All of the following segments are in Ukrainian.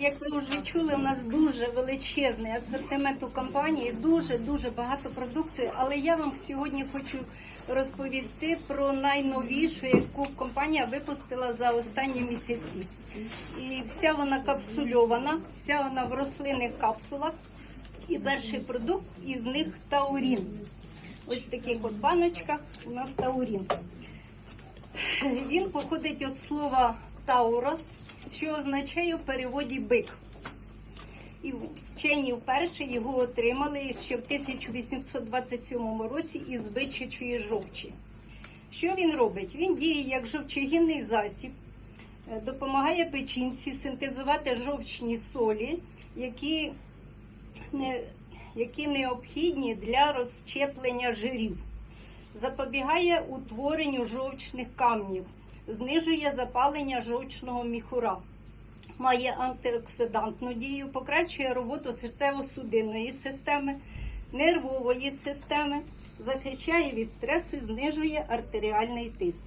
як ви вже чули, у нас дуже величезний асортимент у компанії, дуже дуже багато продукції. Але я вам сьогодні хочу розповісти про найновішу, яку компанія випустила за останні місяці. І вся вона капсульована, вся вона в рослинних капсулах. І перший продукт із них таурін. Ось в таких от баночках у нас таурін. Він походить від слова таурос, що означає в переводі бик. І вчені вперше його отримали ще в 1827 році із бичачої жовчі. Що він робить? Він діє як жовчогінний засіб, е, допомагає печінці синтезувати жовчні солі, які, не, які необхідні для розщеплення жирів запобігає утворенню жовчних камнів, знижує запалення жовчного міхура, має антиоксидантну дію, покращує роботу серцево-судинної системи, нервової системи, захищає від стресу і знижує артеріальний тиск,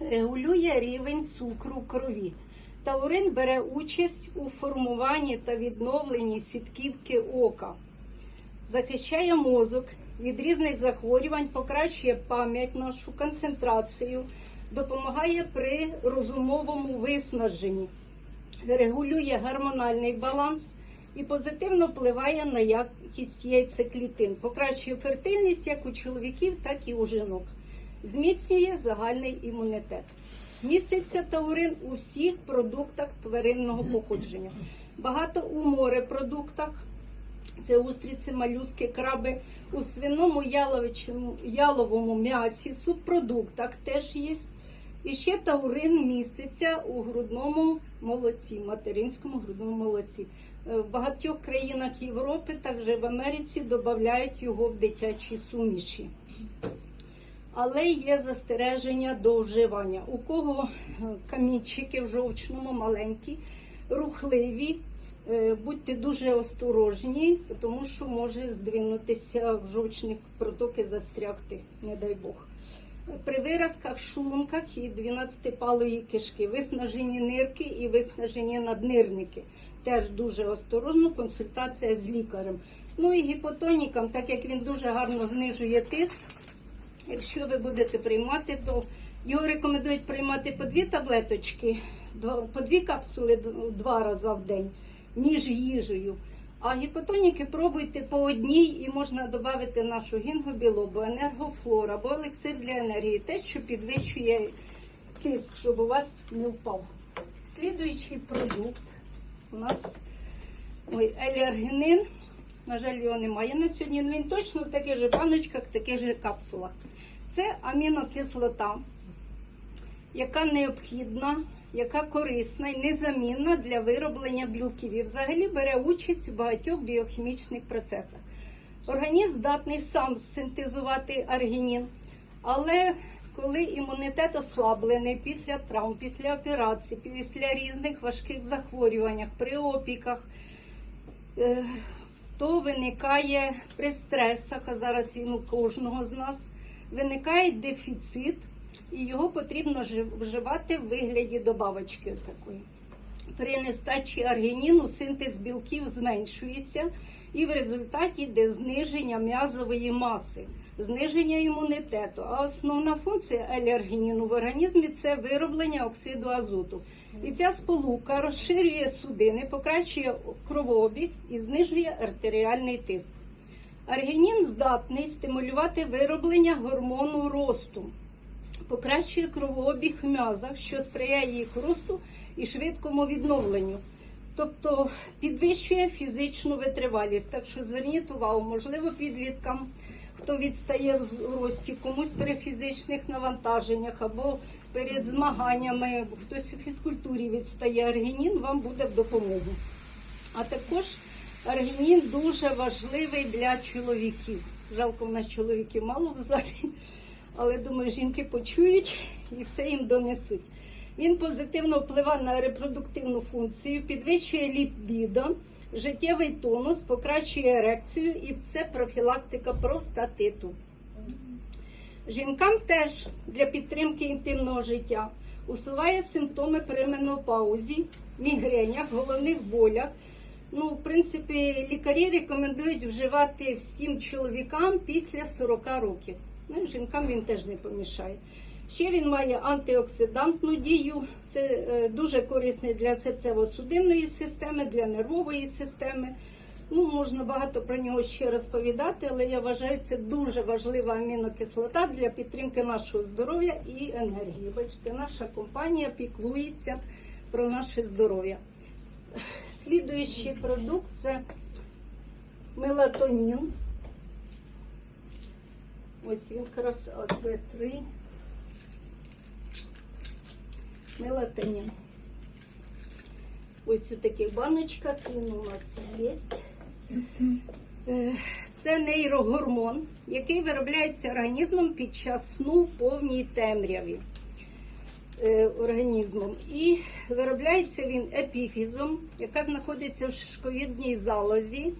регулює рівень цукру крові. Таурин бере участь у формуванні та відновленні сітківки ока. Захищає мозок від різних захворювань, покращує пам'ять нашу, концентрацію, допомагає при розумовому виснаженні, регулює гормональний баланс і позитивно впливає на якість яйцеклітин, покращує фертильність як у чоловіків, так і у жінок, зміцнює загальний імунітет. Міститься таурин у всіх продуктах тваринного походження. Багато у морепродуктах, це устриці, малюски, краби у свиному яловому м'ясі, субпродуктах теж є. І ще таурин міститься у грудному молоці, материнському грудному молоці. Е, В багатьох країнах Європи, також в Америці, додають його в дитячі суміші. Але є застереження до вживання. У кого е, камінчики в жовчному маленькі, рухливі, е, будьте дуже осторожні, тому що може здвинутися в жовчних протоки, застрягти, не дай Бог. При виразках, шлунках і 12-палої кишки, виснажені нирки і виснажені наднирники. Теж дуже осторожно, консультація з лікарем. Ну і гіпотонікам, так як він дуже гарно знижує тиск, Якщо ви будете приймати, то його рекомендують приймати по дві таблеточки, по дві капсули два рази в день між їжею. А гіпотоніки пробуйте по одній і можна додати нашу гінгобілобу, енергофлор або елексир для енергії, те, що підвищує тиск, щоб у вас не впав. Слідуючий продукт у нас ой, еліаргінин. На жаль, його немає на сьогодні. Він точно в таких же баночках, таких же капсулах. Це амінокислота, яка необхідна, яка корисна і незамінна для вироблення білків. І взагалі бере участь у багатьох біохімічних процесах. Організм здатний сам синтезувати аргінін, але коли імунітет ослаблений після травм, після операцій, після різних важких захворювань, при опіках, е, то виникає при стресах, а зараз він у кожного з нас, виникає дефіцит, і його потрібно вживати в вигляді добавочки такої. При нестачі аргініну синтез білків зменшується, і в результаті йде зниження м'язової маси, зниження імунітету. А основна функція еліаргініну в організмі це вироблення оксиду азоту. І ця сполука розширює судини, покращує кровообіг і знижує артеріальний тиск. Аргінін здатний стимулювати вироблення гормону росту, покращує кровообіг в м'язах, що сприяє їх росту і швидкому відновленню. Тобто підвищує фізичну витривалість. Так що зверніть увагу, можливо, підліткам, хто відстає в рості, комусь при фізичних навантаженнях або перед змаганнями, хтось у фізкультурі відстає аргінін, вам буде в допомогу. А також аргінін дуже важливий для чоловіків. Жалко, в нас чоловіків мало в залі, але думаю, жінки почують і все їм донесуть. Він позитивно впливає на репродуктивну функцію, підвищує лібідо, життєвий тонус, покращує ерекцію і це профілактика простатиту. Жінкам теж для підтримки інтимного життя усуває симптоми при менопаузі, мігренях, головних болях. Ну, в принципі, лікарі рекомендують вживати всім чоловікам після 40 років. Ну, жінкам він теж не помішає. Ще він має антиоксидантну дію. Це е, дуже корисний для серцево-судинної системи, для нервової системи. Ну, можна багато про нього ще розповідати, але я вважаю, це дуже важлива амінокислота для підтримки нашого здоров'я і енергії. Бачите, наша компанія піклується про наше здоров'я. Слідуючий продукт це мелатонін. Ось він якраз Б3. Мелатонін. Ось у таких баночках він у нас є. Е, Це нейрогормон, який виробляється організмом під час сну в повній темряві е, організмом. І виробляється він епіфізом, яка знаходиться в шишковідній залозі,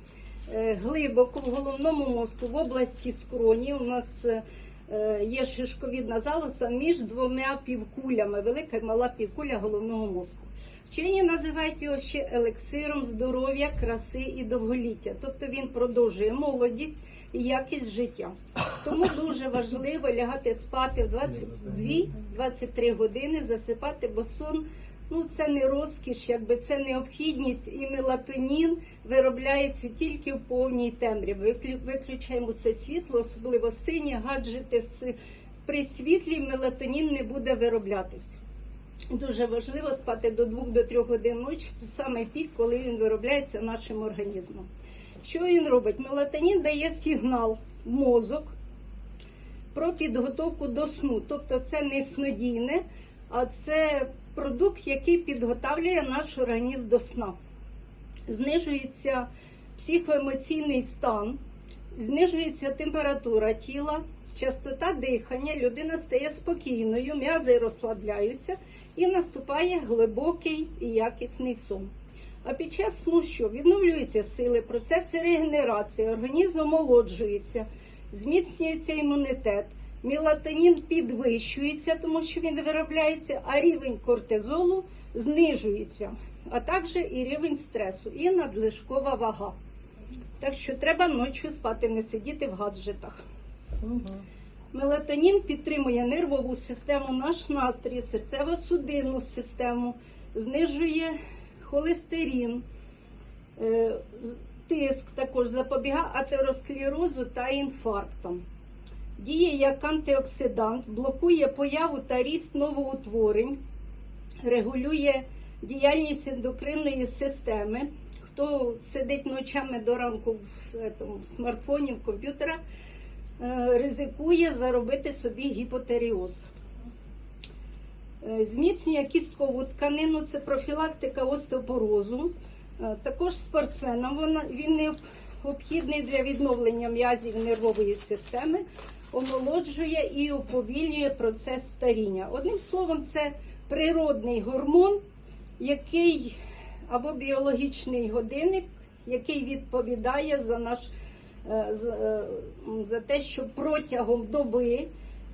глибоко в головному мозку, в області скроні. У нас е, є шишковідна залоза між двома півкулями, велика і мала півкуля головного мозку. Вчені називають його ще елексиром здоров'я, краси і довголіття. Тобто він продовжує молодість і якість життя. Тому дуже важливо лягати спати в 22-23 години, засипати, бо сон ну це не розкіш, якби це необхідність, і мелатонін виробляється тільки в повній темряві. Виключаємо все світло, особливо сині гаджети. При світлі мелатонін не буде вироблятися. Дуже важливо спати до 2-3 годин ночі. Це саме пік, коли він виробляється нашим організмом. Що він робить? Мелатонін дає сигнал в мозок про підготовку до сну. Тобто це не снодійне, а це продукт, який підготовлює наш організм до сна. Знижується психоемоційний стан, знижується температура тіла, частота дихання, людина стає спокійною, м'язи розслабляються і наступає глибокий і якісний сон. А під час сну що? Відновлюються сили, процеси регенерації, організм омолоджується, зміцнюється імунітет, мелатонін підвищується, тому що він виробляється, а рівень кортизолу знижується, а також і рівень стресу, і надлишкова вага. Так що треба ночі спати, не сидіти в гаджетах. Мелатонін підтримує нервову систему, наш настрій, серцево-судинну систему, знижує холестерин, е, тиск також запобігає атеросклерозу та інфарктам. Діє як антиоксидант, блокує появу та ріст новоутворень, регулює діяльність ендокринної системи. Хто сидить ночами до ранку в, етому, в смартфоні, в комп'ютерах, е, ризикує заробити собі гіпотеріоз. Е, Зміцнює кісткову тканину, це профілактика остеопорозу. Е, Також спортсменам він необхідний для відновлення м'язів нервової системи, омолоджує і уповільнює процес старіння. Одним словом, це природний гормон, який або біологічний годинник, який відповідає за наш е, е, за те, що протягом доби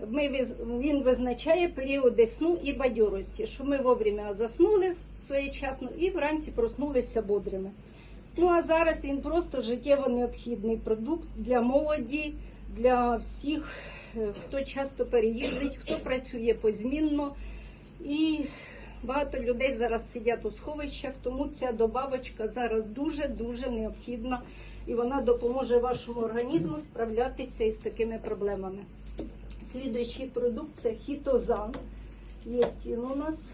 ми, він визначає періоди сну і бадьорості, що ми вовремя заснули своєчасно і вранці проснулися бодрими. Ну а зараз він просто життєво необхідний продукт для молоді, для всіх, е, хто часто переїздить, хто працює позмінно. І багато людей зараз сидять у сховищах, тому ця добавочка зараз дуже-дуже необхідна і вона допоможе вашому організму справлятися із такими проблемами. Слідуючий продукт це хітозан. Є він у нас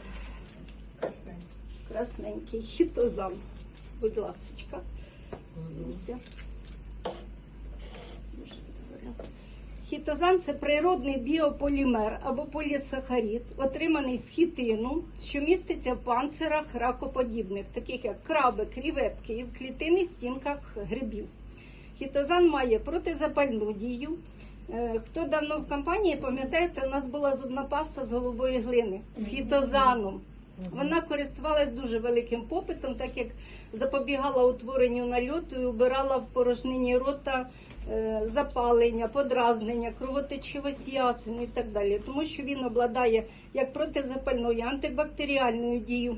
красненький хітозан. Будь ласочка. Хітозан це природний біополімер або полісахарід, отриманий з хітину, що міститься в панцирах ракоподібних, таких як краби, кріветки і в клітинних стінках грибів. Хітозан має протизапальну дію. Е, Хто давно в компанії, пам'ятаєте, у нас була зубна паста з голубої глини з хітозаном. Вона користувалась дуже великим попитом, так як запобігала утворенню нальоту і убирала в порожнині рота запалення, подразнення, кровотечивість ясен і так далі. Тому що він обладає як протизапальною, антибактеріальною дією,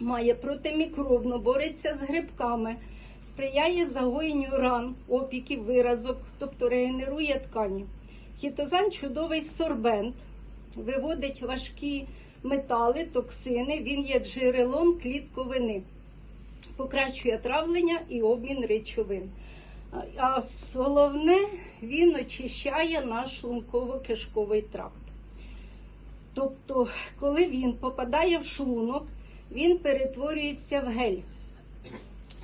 має протимікробну, бореться з грибками, сприяє загоєнню ран, опіків, виразок, тобто регенерує ткані. Хітозан чудовий сорбент, виводить важкі метали, токсини, він є джерелом клітковини, покращує травлення і обмін речовин. А- головне, він очищає наш шлунково-кишковий тракт. Тобто, коли він попадає в шлунок, він перетворюється в гель.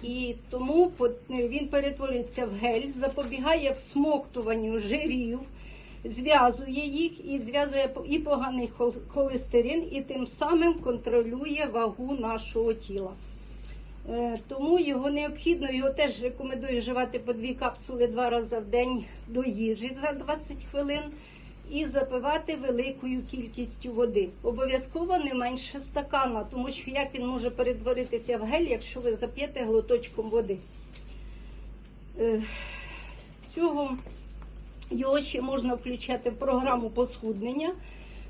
І тому він перетворюється в гель, запобігає всмоктуванню жирів, зв'язує їх і зв'язує і поганий холестерин, і тим самим контролює вагу нашого тіла. Е, Тому його необхідно, його теж рекомендую вживати по дві капсули два рази в день до їжі за 20 хвилин і запивати великою кількістю води. Обов'язково не менше стакана, тому що як він може перетворитися в гель, якщо ви зап'єте глоточком води. Е, Цього його ще можна включати в програму по схуднення.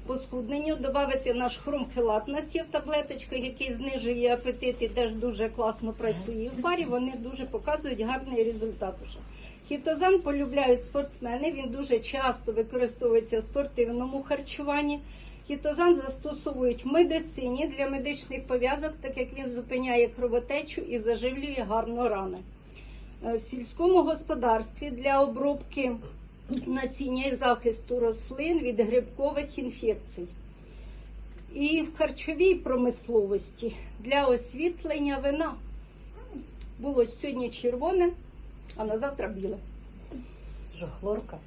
По схудненню додати наш хромхелат. Нас є в таблеточках, який знижує апетит і теж дуже класно працює. В парі вони дуже показують гарний результат. Уже. Хітозан полюбляють спортсмени. Він дуже часто використовується в спортивному харчуванні. Хітозан застосовують в медицині для медичних пов'язок, так як він зупиняє кровотечу і заживлює гарно рани. Е, В сільському господарстві для обробки насіння і захисту рослин від грибкових інфекцій. І в харчовій промисловості для освітлення вина. Було сьогодні червоне, а на завтра біле. Жахлорка.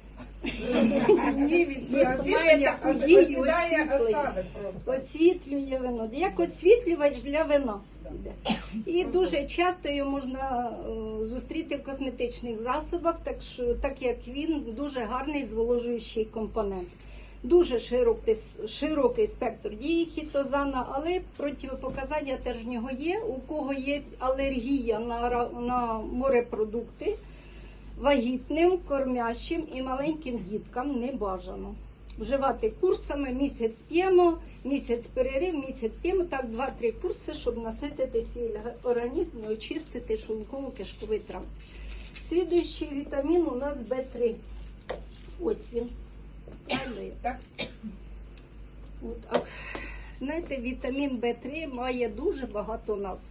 Ні, він просто має таку дію осадок просто. Освітлює вино, як освітлювач для вина. Іде. І дуже часто його можна е, зустріти в косметичних засобах, так, що, так як він дуже гарний зволожуючий компонент. Дуже широкий, широкий спектр дії хітозана, але противопоказання теж в нього є. У кого є алергія на, на морепродукти, вагітним, кормящим і маленьким діткам не бажано. Вживати курсами місяць п'ємо, місяць перерив, місяць п'ємо, так 2-3 курси, щоб наситити свій організм і очистити шлунково-кишковий тракт. Слідуючий вітамін у нас В3. Ось він. От, а, знаєте, вітамін В3 має дуже багато назв.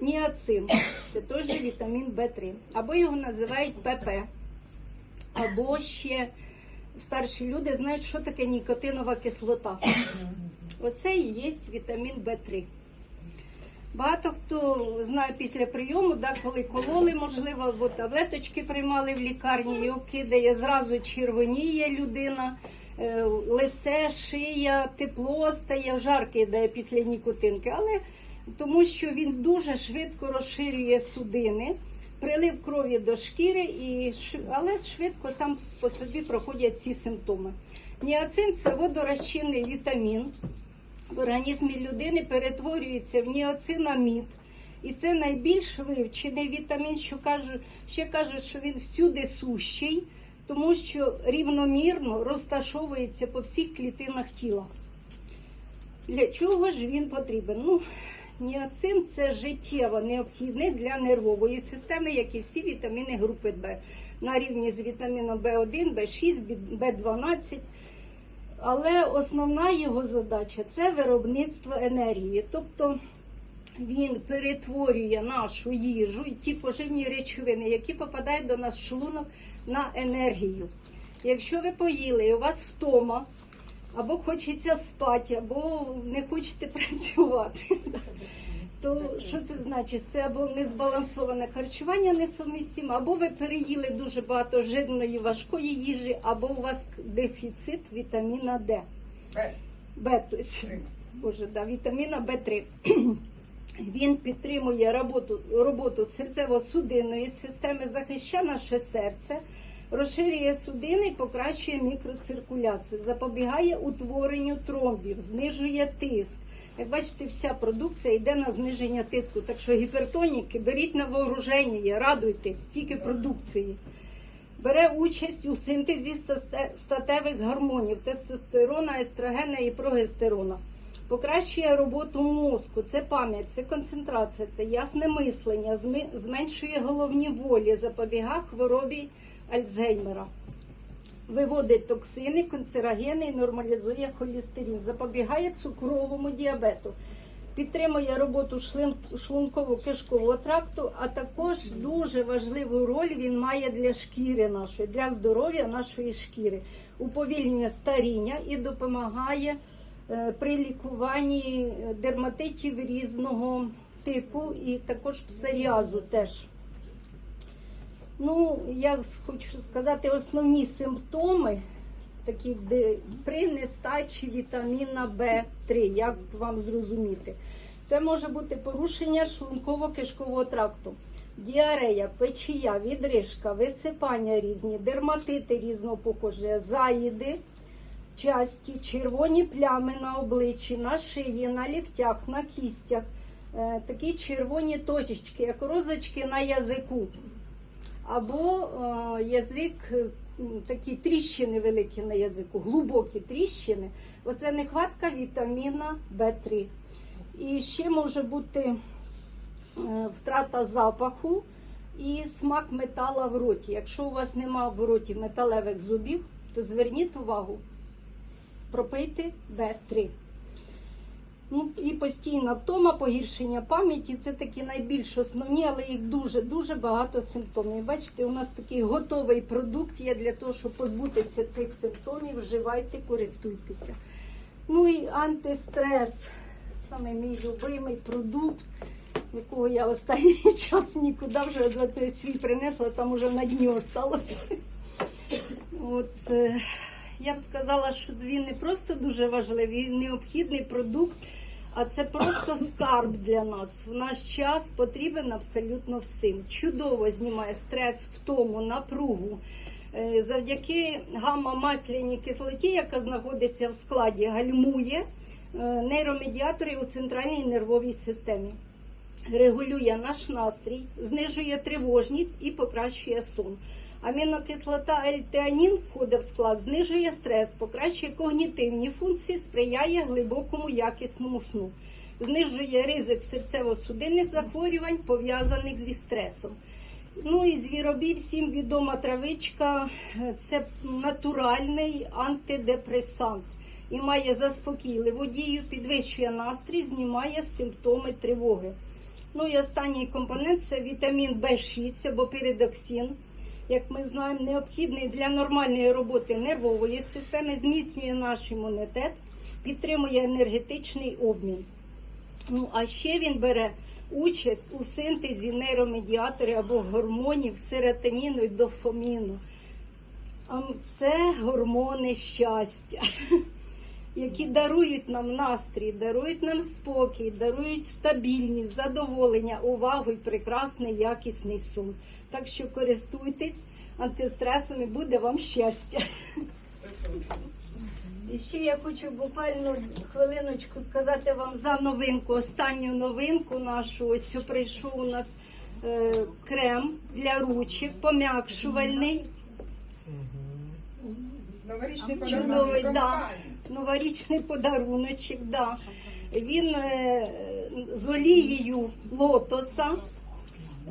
Ніацин це теж вітамін В3. Або його називають ПП. Або ще старші люди знають, що таке нікотинова кислота. Оце і є вітамін В3. Багато хто знає після прийому, да, коли кололи, можливо, або таблеточки приймали в лікарні, його кидає, зразу червоніє людина, е, лице, шия, тепло стає, жарке йде після нікотинки. Але тому що він дуже швидко розширює судини, прилив крові до шкіри, і, але швидко сам по собі проходять ці симптоми. Ніацин це водорозчинний вітамін в організмі людини перетворюється в ніоцинамід. І це найбільш вивчений вітамін, що кажуть, ще кажуть, що він всюди сущий, тому що рівномірно розташовується по всіх клітинах тіла. Для чого ж він потрібен? Ну, ніацин це життєво необхідний для нервової системи, як і всі вітаміни групи Б. На рівні з вітаміном В1, В6, В12. Але основна його задача це виробництво енергії. Тобто він перетворює нашу їжу і ті поживні речовини, які попадають до нас в шлунок, на енергію. Якщо ви поїли і у вас втома, або хочеться спати, або не хочете працювати, то що це значить? Це або незбалансоване харчування несумісіме, або ви переїли дуже багато жирної важкої їжі, або у вас дефіцит вітаміна Д. Б. Б, боже, да, вітаміна Б3. Він підтримує роботу, роботу серцево-судинної системи, захищає наше серце, розширює судини і покращує мікроциркуляцію, запобігає утворенню тромбів, знижує тиск. Як бачите, вся продукція йде на зниження тиску. Так що гіпертоніки беріть на вооруження, радуйтесь, стільки продукції. Бере участь у синтезі статевих гормонів, тестостерона, естрогена і прогестерона. Покращує роботу мозку, це пам'ять, це концентрація, це ясне мислення, зменшує головні болі, запобігає хворобі Альцгеймера. Виводить токсини, канцерогени і нормалізує холестерин, запобігає цукровому діабету, підтримує роботу шлунково-кишкового тракту, а також дуже важливу роль він має для шкіри нашої, для здоров'я нашої шкіри, уповільнює старіння і допомагає е, при лікуванні е, дерматитів різного типу і також псоріазу теж. Ну, я хочу сказати, основні симптоми такі при нестачі вітаміна В3, як вам зрозуміти. Це може бути порушення шлунково-кишкового тракту, діарея, печія, відрижка, висипання різні, дерматити різного походження, заїди, часті, червоні плями на обличчі, на шиї, на ліктях, на кістях, е, такі червоні точечки, як розочки на язику або е, язик, е, такі тріщини великі на язику, глибокі тріщини. Оце нехватка вітаміна В3. І ще може бути е, втрата запаху і смак метала в роті. Якщо у вас нема в роті металевих зубів, то зверніть увагу, пропийте В3. Ну, і постійна втома, погіршення пам'яті це такі найбільш основні, але їх дуже-дуже багато симптомів. Бачите, у нас такий готовий продукт є для того, щоб позбутися цих симптомів. Вживайте, користуйтеся. Ну і антистрес, саме мій любимий продукт, якого я останній час нікуди вже свій принесла, там уже на дні осталося. От, е, я б сказала, що він не просто дуже важливий, він необхідний продукт, а це просто скарб для нас. В наш час потрібен абсолютно всім. Чудово знімає стрес, втому, напругу. Е, Завдяки гамма-масляній кислоті, яка знаходиться в складі, гальмує е, нейромедіатори у центральній нервовій системі. Регулює наш настрій, знижує тривожність і покращує сон. Амінокислота L-теанін входить в склад, знижує стрес, покращує когнітивні функції, сприяє глибокому якісному сну, знижує ризик серцево-судинних захворювань, пов'язаних зі стресом. Ну і звіробій всім відома травичка це натуральний антидепресант і має заспокійливу дію, підвищує настрій, знімає симптоми тривоги. Ну і останній компонент це вітамін В6 або піридоксин як ми знаємо, необхідний для нормальної роботи нервової системи, зміцнює наш імунітет, підтримує енергетичний обмін. Ну, а ще він бере участь у синтезі нейромедіаторів або гормонів серотоніну і дофаміну. Це гормони щастя, які дарують нам настрій, дарують нам спокій, дарують стабільність, задоволення, увагу і прекрасний якісний сон. Так що користуйтесь антистресом і буде вам щастя. І ще я хочу буквально хвилиночку сказати вам за новинку, останню новинку нашу. Ось прийшов у нас е, крем для ручок, пом'якшувальний. Новорічний Чудовий, да. Новорічний подаруночок, да. Він е, з олією лотоса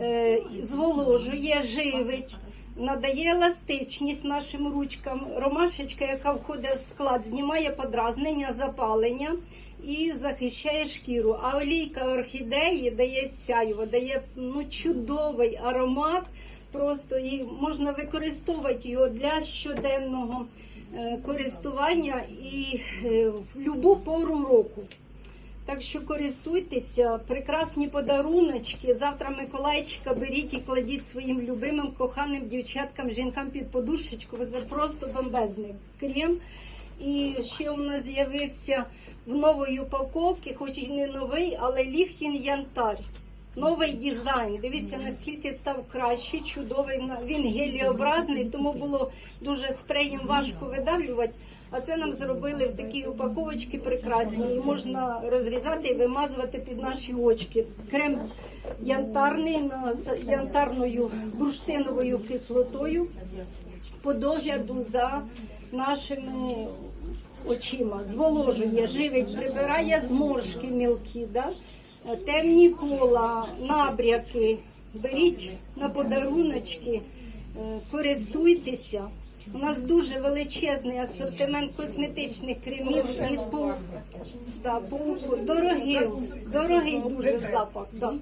е, зволожує, живить, надає еластичність нашим ручкам. Ромашечка, яка входить в склад, знімає подразнення, запалення і захищає шкіру. А олійка орхідеї дає сяйво, дає ну, чудовий аромат. Просто і можна використовувати його для щоденного користування і е, в будь-яку пору року. Так що користуйтеся, прекрасні подаруночки. Завтра Миколайчика беріть і кладіть своїм любимим, коханим дівчаткам, жінкам під подушечку. Це просто бомбезний крем. І ще у нас з'явився в новій упаковці, хоч і не новий, але ліфтін янтар. Новий дизайн. Дивіться, наскільки став краще, чудовий. Він геліобразний, тому було дуже спреєм важко видавлювати. А це нам зробили в такій упаковочці прекрасні. Можна розрізати і вимазувати під наші очки. Крем янтарний з янтарною бурштиновою кислотою по догляду за нашими очима, зволожує, живить, прибирає зморшки мілкі, да? Е, темні кола, набряки. Беріть на подаруночки, е, користуйтеся. У нас дуже величезний асортимент косметичних кремів від пау- да, пауку. Дорогий, дорогий дуже запах. Да.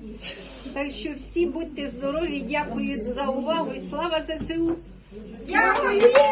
Так що всі будьте здорові, дякую за увагу і слава ЗСУ! Дякую!